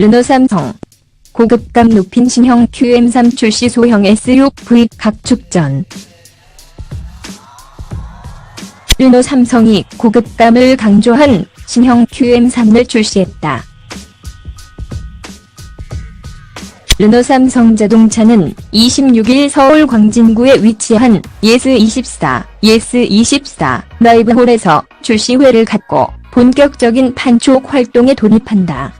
르노 삼성 고급감 높인 신형 QM3 출시 소형 SUV 각축전 르노 삼성이 고급감을 강조한 신형 QM3을 출시했다. 르노 삼성 자동차는 26일 서울 광진구에 위치한 예스24, 예스24 라이브홀에서 출시회를 갖고 본격적인 판촉 활동에 돌입한다.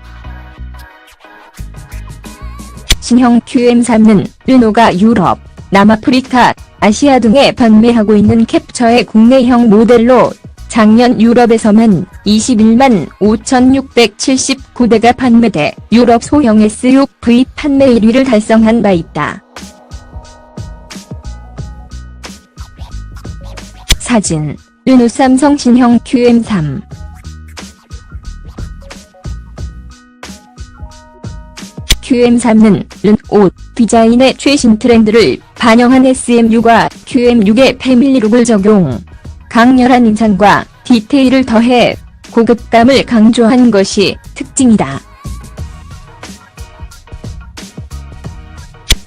신형 QM3는 르노가 유럽, 남아프리카, 아시아 등에 판매하고 있는 캡처의 국내형 모델로 작년 유럽에서만 21만 5,679대가 판매돼 유럽 소형 SUV 판매 1위를 달성한 바 있다. 사진 르노 삼성 신형 QM3 QM3는 른옷 디자인의 최신 트렌드를 반영한 SM6과 QM6의 패밀리룩을 적용. 강렬한 인상과 디테일을 더해 고급감을 강조한 것이 특징이다.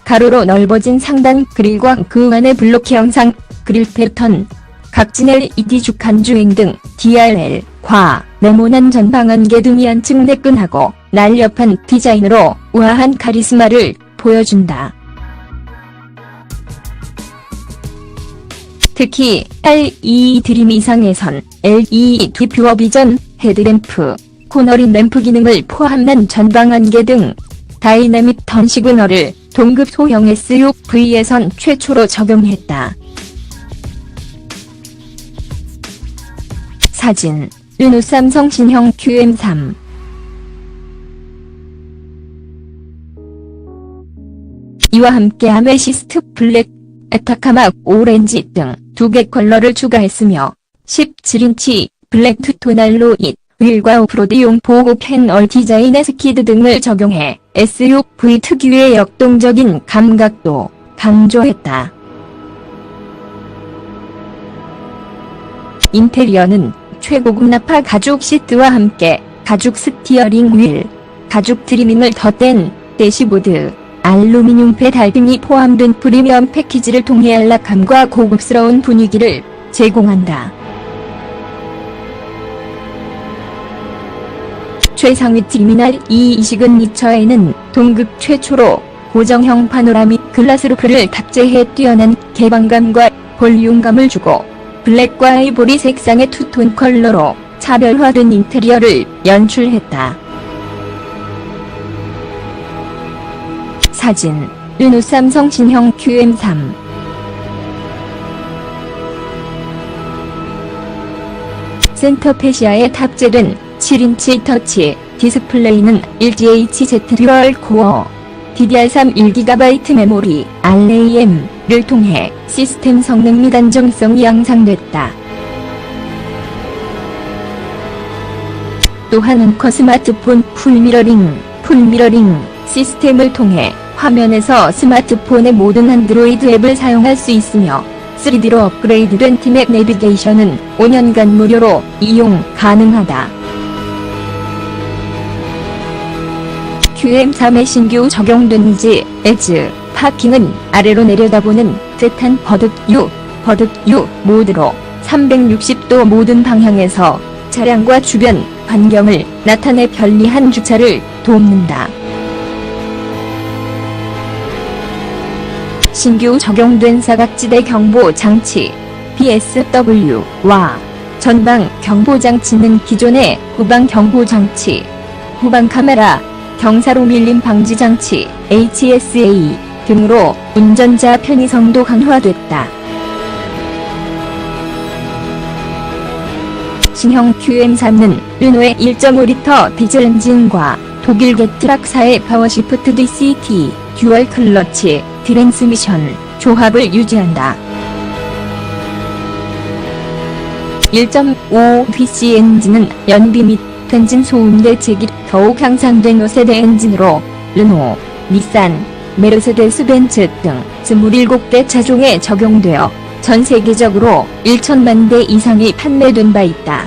가로로 넓어진 상단 그릴과 그 안의 블록 형상, 그릴 패턴, 각진 LED 주간 주행 등 DRL, 과, 네모난 전방 안개 등이 한층 매끈하고 날렵한 디자인으로 우아한 카리스마를 보여준다. 특히 LE 드림 이상에선 LED 퓨어 비전, 헤드램프, 코너링 램프 기능을 포함한 전방 안개 등 다이내믹 턴 시그널을 동급 소형 SUV에선 최초로 적용했다. 사진 르노 삼성 신형 QM3 이와 함께 아메시스트 블랙, 에타카마 오렌지 등 두 개 컬러를 추가했으며 17인치 블랙 투토날로 잇 휠과 오프로드용 보호 패널 디자인의 스키드 등을 적용해 SUV 특유의 역동적인 감각도 강조했다. 인테리어는 최고급 나파 가죽 시트와 함께 가죽 스티어링 휠, 가죽 트리밍을 덧댄 대시보드, 알루미늄 페달 등이 포함된 프리미엄 패키지를 통해 안락함과 고급스러운 분위기를 제공한다. 최상위 트리미널 2 시그니처에는 동급 최초로 고정형 파노라믹 글라스 루프를 탑재해 뛰어난 개방감과 볼륨감을 주고 블랙과 아이보리 색상의 투톤 컬러로 차별화된 인테리어를 연출했다. 사진 르노 삼성 신형 QM3 센터페시아에 탑재된 7인치 터치 디스플레이는 LGHZ 듀얼 코어 DDR3 1GB 메모리 RAM을 통해 시스템 성능 및 안정성이 향상됐다. 또한 앵커 스마트폰 풀미러링, 풀미러링 시스템을 통해 화면에서 스마트폰의 모든 안드로이드 앱을 사용할 수 있으며 3D로 업그레이드된 티맵 내비게이션은 5년간 무료로 이용 가능하다. QM3에 신규 적용된 이지, 에즈, 파킹은 아래로 내려다보는 듯한 버득유, 버득유 모드로 360도 모든 방향에서 차량과 주변 환경을 나타내 편리한 주차를 돕는다. 신규 적용된 사각지대 경보 장치 BSW와 전방 경보 장치는 기존의 후방 경보 장치, 후방 카메라, 경사로 밀림 방지 장치 HSA 등으로 운전자 편의성도 강화됐다. 신형 QM3는 르노의 1.5리터 디젤 엔진과 독일 게트락사의 파워시프트 DCT 듀얼 클러치 트랜스미션 조합을 유지한다. 1.5 DC 엔진은 연비 및 엔진 소음 대책이 더욱 향상된 5세대 엔진으로 르노, 닛산, 메르세데스 벤츠 등 27대 차종에 적용되어 전 세계적으로 1천만 대 이상이 판매된 바 있다.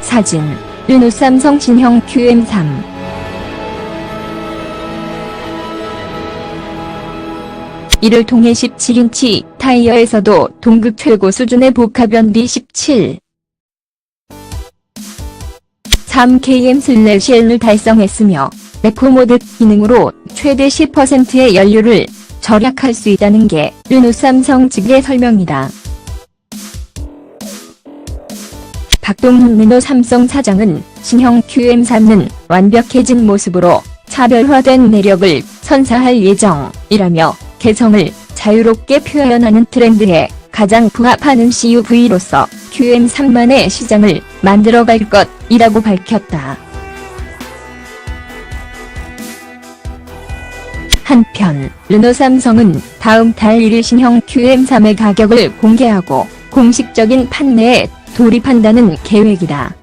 사진 르노 삼성 신형 QM3 이를 통해 17인치 타이어에서도 동급 최고 수준의 복합연비 17 3km 슬래시를 달성했으며 에코모드 기능으로 최대 10%의 연료를 절약할 수 있다는 게 르노 삼성 측의 설명이다. 박동훈 르노 삼성 사장은 신형 QM3는 완벽해진 모습으로 차별화된 매력을 선사할 예정이라며 개성을 자유롭게 표현하는 트렌드에 가장 부합하는 CUV로서 QM3만의 시장을 만들어갈 것이라고 밝혔다. 한편 르노 삼성은 다음 달 1일 신형 QM3의 가격을 공개하고 공식적인 판매에 돌입한다는 계획이다.